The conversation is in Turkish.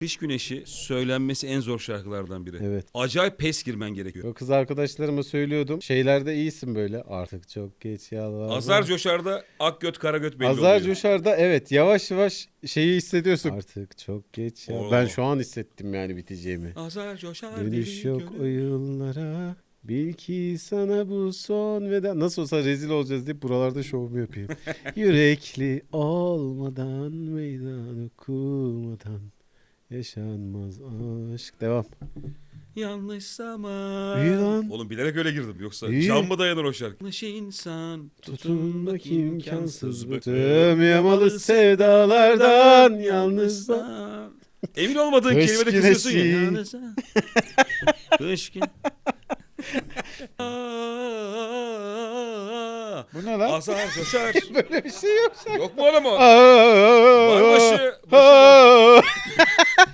Kış Güneşi söylenmesi en zor şarkılardan biri. Evet. Acayip pes girmen gerekiyor. O kız arkadaşlarıma söylüyordum. Şeylerde iyisin böyle. Artık çok geç yalvarma. Azar Coşar'da ak göt kara göt belli Azar oluyor. Coşar'da evet yavaş yavaş şeyi hissediyorsun. Artık çok geç ya. Oo. Ben şu an hissettim yani biteceğimi. Azar Coşar Dönüş yok gönül. o yıllara. Bil ki sana bu son veda. Nasıl olsa rezil olacağız deyip buralarda şovumu yapayım. Yürekli olmadan meydan okumadan yaşanmaz aşk. Devam. Yanlış zaman. İyi lan. Oğlum bilerek öyle girdim yoksa İyi. can mı dayanır o şarkı? Yanlış insan. Tutunmak imkansız bıktım yamalı sevdalardan yalnız yalnızdan. Emin olmadığın Kış kelimede kızıyorsun ya. güneşi. Yalnızdan. Kış gün. Bu ne lan? Azar Coşar. Böyle bir şey yok. Yok mu oğlum o? Aa,